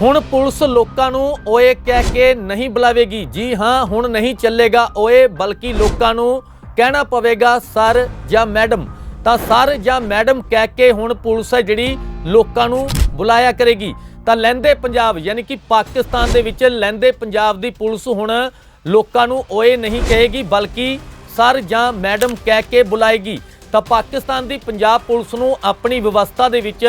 ਹੁਣ ਪੁਲਿਸ ਲੋਕਾਂ ਨੂੰ ਓਏ ਕਹਿ ਕੇ ਨਹੀਂ ਬੁਲਾਵੇਗੀ। ਜੀ ਹਾਂ, ਹੁਣ ਨਹੀਂ ਚੱਲੇਗਾ ਓਏ, ਬਲਕਿ ਲੋਕਾਂ ਨੂੰ ਕਹਿਣਾ ਪਵੇਗਾ, ਸਰ ਜਾਂ ਮੈਡਮ। ਤਾਂ ਸਰ ਜਾਂ ਮੈਡਮ ਕਹਿ ਕੇ ਹੁਣ ਪੁਲਿਸ ਹੈ ਜਿਹੜੀ ਲੋਕਾਂ ਨੂੰ ਬੁਲਾਇਆ ਕਰੇਗੀ। ਤਾਂ ਲਹਿੰਦੇ ਪੰਜਾਬ, ਯਾਨੀ ਕਿ ਪਾਕਿਸਤਾਨ ਦੇ ਵਿੱਚ ਲਹਿੰਦੇ ਪੰਜਾਬ ਦੀ ਪੁਲਿਸ ਹੁਣ ਲੋਕਾਂ ਨੂੰ ਓਏ ਨਹੀਂ ਕਹੇਗੀ, ਬਲਕਿ ਸਰ ਜਾਂ ਮੈਡਮ ਕਹਿ ਕੇ ਬੁਲਾਏਗੀ। ਤਾਂ ਪਾਕਿਸਤਾਨ ਦੀ ਪੰਜਾਬ ਪੁਲਿਸ ਨੂੰ ਆਪਣੀ ਵਿਵਸਥਾ ਦੇ ਵਿੱਚ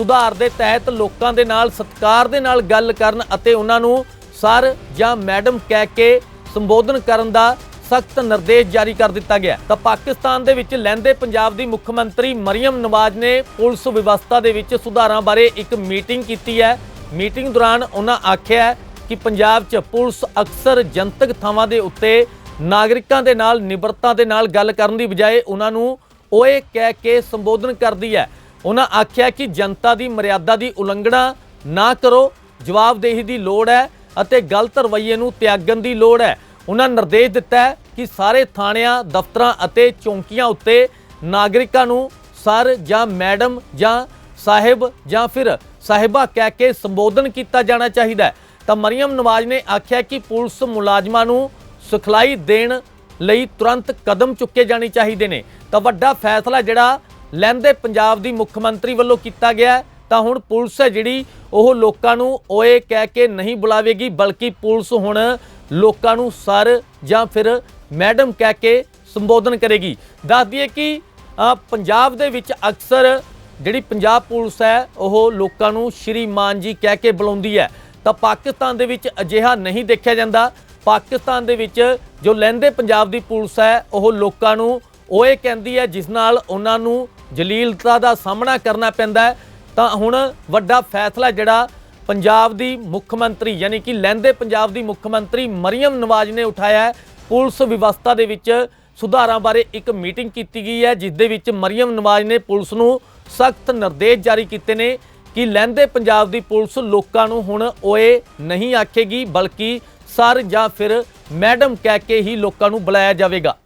ਸੁਧਾਰ ਦੇ ਤਹਿਤ ਲੋਕਾਂ ਦੇ ਨਾਲ ਸਤਿਕਾਰ ਦੇ ਨਾਲ ਗੱਲ ਕਰਨ ਅਤੇ ਉਹਨਾਂ ਨੂੰ ਸਰ ਜਾਂ ਮੈਡਮ ਕਹਿ ਕੇ ਸੰਬੋਧਨ ਕਰਨ ਦਾ ਸਖਤ ਨਿਰਦੇਸ਼ ਜਾਰੀ ਕਰ ਦਿੱਤਾ ਗਿਆ। ਤਾਂ ਪਾਕਿਸਤਾਨ ਦੇ ਵਿੱਚ ਲਹਿੰਦੇ ਪੰਜਾਬ ਦੀ ਮੁੱਖ ਮੰਤਰੀ ਮਰੀਮ ਨਵਾਜ਼ ਨੇ ਪੁਲਿਸ ਵਿਵਸਥਾ ਦੇ ਵਿੱਚ ਸੁਧਾਰਾਂ ਬਾਰੇ ਇੱਕ ਮੀਟਿੰਗ ਕੀਤੀ ਹੈ। ਮੀਟਿੰਗ ਦੌਰਾਨ ਉਹਨਾਂ ਆਖਿਆ ਕਿ ਪੰਜਾਬ 'ਚ ਪੁਲਿਸ ਅਕਸਰ ਜਨਤਕ ਥਾਵਾਂ ਦੇ ਉੱਤੇ ਨਾਗਰਿਕਾਂ ਦੇ ਨਾਲ ਨਿਬਰਤਾ ਦੇ ਨਾਲ ਗੱਲ ਕਰਨ ਦੀ ਬਜਾਏ ਉਹਨਾਂ ਨੂੰ ਓਏ ਕਹਿ ਕੇ ਸੰਬੋਧਨ ਕਰਦੀ ਹੈ। ਉਹਨਾਂ ਆਖਿਆ ਕਿ ਜਨਤਾ ਦੀ ਮਰਿਆਦਾ ਦੀ ਉਲੰਘਣਾ ਨਾ ਕਰੋ, ਜਵਾਬਦੇਹੀ ਦੀ ਲੋੜ ਹੈ ਅਤੇ ਗਲਤ ਰਵੱਈਏ ਨੂੰ ਤਿਆਗਣ ਦੀ ਲੋੜ ਹੈ। ਉਹਨਾਂ ਨਿਰਦੇਸ਼ ਦਿੱਤਾ ਹੈ ਕਿ ਸਾਰੇ ਥਾਣਿਆਂ, ਦਫ਼ਤਰਾਂ ਅਤੇ ਚੌਂਕੀਆਂ ਉੱਤੇ ਨਾਗਰਿਕਾਂ ਨੂੰ ਸਰ ਜਾਂ ਮੈਡਮ ਜਾਂ ਸਾਹਿਬ ਜਾਂ ਫਿਰ ਸਾਹਿਬਾ ਕਹਿ ਕੇ ਸੰਬੋਧਨ ਕੀਤਾ ਜਾਣਾ ਚਾਹੀਦਾ ਹੈ। ਤਾਂ ਮਰੀਮ ਨਵਾਜ਼ ਨੇ ਆਖਿਆ ਕਿ ਪੁਲਿਸ ਮੁਲਾਜ਼ਮਾਂ ਨੂੰ ਸਿਖਲਾਈ ਦੇਣ ਲਈ ਤੁਰੰਤ ਕਦਮ ਚੁੱਕੇ ਜਾਣੇ ਚਾਹੀਦੇ ਨੇ। ਤਾਂ ਵੱਡਾ ਫੈਸਲਾ ਜਿਹੜਾ ਲਹਿੰਦੇ ਪੰਜਾਬ ਦੀ ਮੁੱਖ ਮੰਤਰੀ ਵੱਲੋਂ ਕੀਤਾ ਗਿਆ ਤਾਂ ਹੁਣ ਪੁਲਿਸ ਹੈ ਜਿਹੜੀ, ਉਹ ਲੋਕਾਂ ਨੂੰ ਓਏ ਕਹਿ ਕੇ ਨਹੀਂ ਬੁਲਾਵੇਗੀ, ਬਲਕਿ ਪੁਲਿਸ ਹੁਣ ਲੋਕਾਂ ਨੂੰ ਸਰ ਜਾਂ ਫਿਰ ਮੈਡਮ ਕਹਿ ਕੇ ਸੰਬੋਧਨ ਕਰੇਗੀ। ਦੱਸ ਦਈਏ ਕਿ ਪੰਜਾਬ ਦੇ ਵਿੱਚ ਅਕਸਰ ਜਿਹੜੀ ਪੰਜਾਬ ਪੁਲਿਸ ਹੈ, ਉਹ ਲੋਕਾਂ ਨੂੰ ਸ਼੍ਰੀਮਾਨ ਜੀ ਕਹਿ ਕੇ ਬੁਲਾਉਂਦੀ ਹੈ। ਤਾਂ ਪਾਕਿਸਤਾਨ ਦੇ ਵਿੱਚ ਅਜਿਹਾ ਨਹੀਂ ਦੇਖਿਆ ਜਾਂਦਾ। ਪਾਕਿਸਤਾਨ ਦੇ ਵਿੱਚ ਜੋ ਲਹਿੰਦੇ ਪੰਜਾਬ ਦੀ ਪੁਲਿਸ ਹੈ, ਉਹ ਲੋਕਾਂ ਨੂੰ ਓਏ ਕਹਿੰਦੀ ਹੈ, ਜਿਸ ਨਾਲ ਉਹਨਾਂ ਨੂੰ ਜਲੀਲਤਾ ਦਾ ਸਾਹਮਣਾ ਕਰਨਾ ਪੈਂਦਾ ਹੈ। ਤਾਂ ਹੁਣ ਵੱਡਾ ਫੈਸਲਾ ਜਿਹੜਾ ਪੰਜਾਬ ਦੀ ਮੁੱਖ ਮੰਤਰੀ, ਯਾਨੀ ਕਿ ਲਹਿੰਦੇ ਪੰਜਾਬ ਦੀ ਮੁੱਖ ਮੰਤਰੀ ਮਰੀਮ ਨਵਾਜ਼ ਨੇ ਉਠਾਇਆ ਹੈ। ਪੁਲਿਸ ਵਿਵਸਥਾ ਦੇ ਵਿੱਚ ਸੁਧਾਰਾਂ ਬਾਰੇ ਇੱਕ ਮੀਟਿੰਗ ਕੀਤੀ ਗਈ ਹੈ, ਜਿਸ ਦੇ ਵਿੱਚ ਮਰੀਮ ਨਵਾਜ਼ ਨੇ ਪੁਲਿਸ ਨੂੰ ਸਖਤ ਨਿਰਦੇਸ਼ ਜਾਰੀ ਕੀਤੇ ਨੇ ਕਿ ਲਹਿੰਦੇ ਪੰਜਾਬ ਦੀ ਪੁਲਿਸ ਲੋਕਾਂ ਨੂੰ ਹੁਣ ਓਏ ਨਹੀਂ ਆਖੇਗੀ, ਬਲਕਿ ਸਰ ਜਾਂ ਫਿਰ ਮੈਡਮ ਕਹਿ ਕੇ ਹੀ ਲੋਕਾਂ ਨੂੰ ਬੁਲਾਇਆ ਜਾਵੇਗਾ।